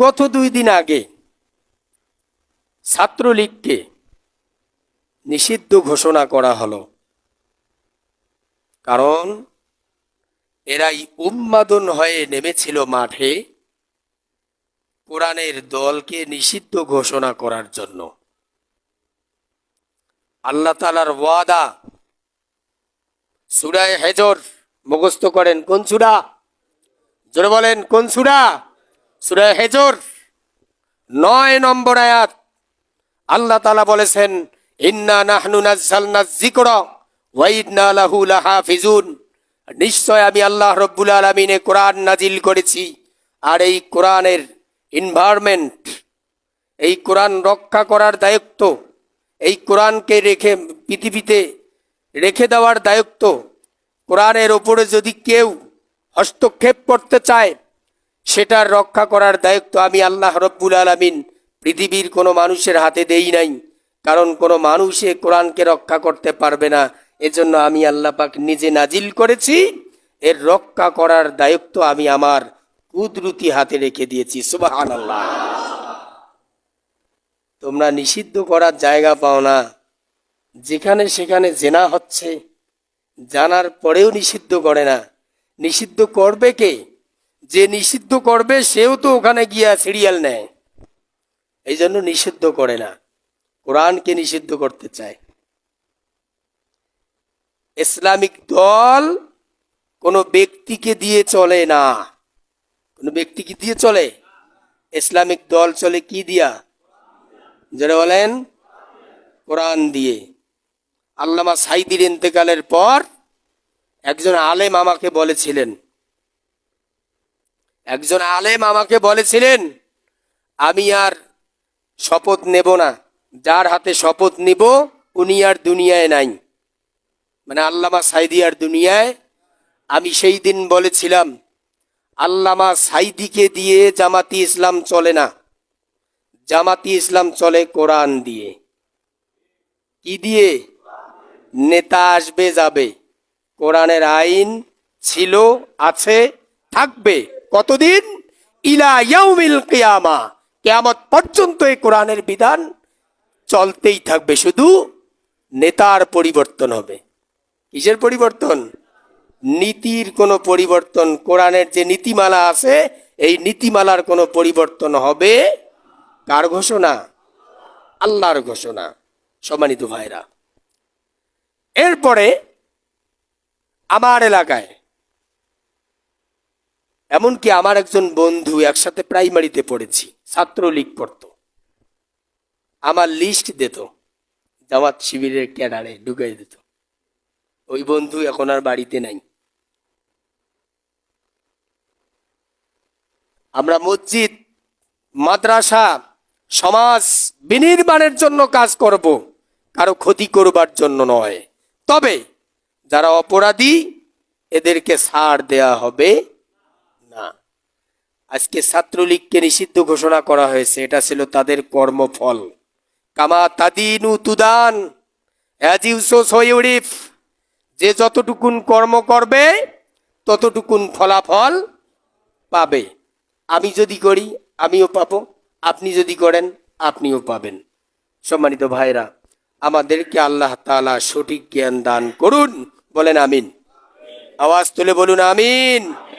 গত দুই দিন আগে ছাত্রলীগকে নিষিদ্ধ ঘোষণা করা হলো। কারণ এরাই উন্মাদন হয়ে নেমেছিল মাঠে কোরআনের দলকে নিষিদ্ধ ঘোষণা করার জন্য। আল্লাহ তালার ওয়াদা, সুরায় হেজর মুখস্থ করেন কোন সুরা? জোরে বলেন, কোন সুরা? সুরায় হেজর, নয় নম্বর আয়াত। আল্লাহ তালা বলেছেন, ইন্না নাহনু নাজ্জালনা লাহু নিশ্চয় আমি আল্লাহ রব্বুল আলমিনে কোরআন নাজিল করেছি। আর এই কোরআনের এনভায়রনমেন্ট এই কোরআন রক্ষা করার দায়িত্ব, এই কোরআনকে রেখে, পৃথিবীতে রেখে দেওয়ার দায়িত্ব, কোরআনের ওপরে যদি কেউ হস্তক্ষেপ করতে চায় সেটার রক্ষা করার দায়িত্ব আমি আল্লাহ রব্বুল আলমিন পৃথিবীর কোনো মানুষের হাতে দেই নাই, কারণ কোনো মানুষে কোরআনকে রক্ষা করতে পারবে না। এজন্য আমি আল্লাহ পাক নিজে নাজিল করেছি, এর রক্ষা করার দায়িত্ব আমি আমার কুদরতি হাতে রেখে দিয়েছি সুবাহান আল্লাহ তোমরা নিষিদ্ধ করার জায়গা পাও না। যেখানে সেখানে জেনা হচ্ছে, জানার পরেও নিষিদ্ধ করে না। নিষিদ্ধ করবে কে? যে নিষিদ্ধ করবে, সেও তো ওখানে গিয়া সিরিয়াল নেয়। এই জন্য নিষিদ্ধ করে না। কোরআনকে নিষিদ্ধ করতে চায়। ইসলামিক দল কোনো ব্যক্তিকে দিয়ে চলে না। কোনো ব্যক্তিকে দিয়ে চলে? ইসলামিক দল চলে কি দিয়া? যারা বলেন, কোরআন দিয়ে। আল্লামা সাইদির ইন্তেকালের পর একজন আলেম আমাকে বলেছিলেন একজন আলেম আমাকে বলেছিলেন, আমি আর শপথ নেব না। যার হাতে শপথ নিব, উনি আর দুনিয়ায় নাই। মানে আল্লামা সাইদি আর দুনিয়ায় আমি সেই দিন বলেছিলাম, আল্লামা সাইদিকে দিয়ে জামাতি ইসলাম চলে না। জামাতি ইসলাম চলে কোরআন দিয়ে। কি দিয়ে? নেতা আসবে, যাবে। কোরআনের আইন ছিল, আছে, থাকবে। কতদিন? ইলা কিয়ামা। কিয়ামত পর্যন্ত এই কোরআনের বিধান চলতেই থাকবে। শুধু নেতার পরিবর্তন হবে। কিসের পরিবর্তন? নীতির কোনো পরিবর্তন। কোরআনের যে নীতিমালা আছে, এই নীতিমালার কোনো পরিবর্তন হবে কার ঘোষণা? আল্লাহর ঘোষণা। সম্মানিত ভাইরা, এরপরে আমার এলাকায় এমনকি আমার একজন বন্ধু একসাথে প্রাইমারিতে পড়েছি, ছাত্রলীগ করত। আমার লিস্ট দিত, জামাত শিবিরের ক্যাডারে ঢুকাই দিত। ওই বন্ধু এখন আর বাড়িতে নাই। আমরা মসজিদ, মাদ্রাসা, সমাজ বিনির্মাণের জন্য কাজ করব, কারও ক্ষতি করবার জন্য নয়। তবে যারা অপরাধী, এদেরকে ছাড় দেয়া হবে। আজকে ছাত্রলীগকে নিষিদ্ধ ঘোষণা করা হয়েছে। এটা ছিল তাদের কর্মফল। কামা তাদিনু তুদান সয়ুরিফ যে যতটুকুন কর্ম করবে, ততটুকুন ফলাফল পাবে। আমি যদি করি, আমিও পাবো। আপনি যদি করেন, আপনিও পাবেন। সম্মানিত ভাইরা আমাদেরকে আল্লাহ তাআলা সঠিক জ্ঞান দান করুন। বলেন আমিন। আওয়াজ তুলে বলুন আমিন।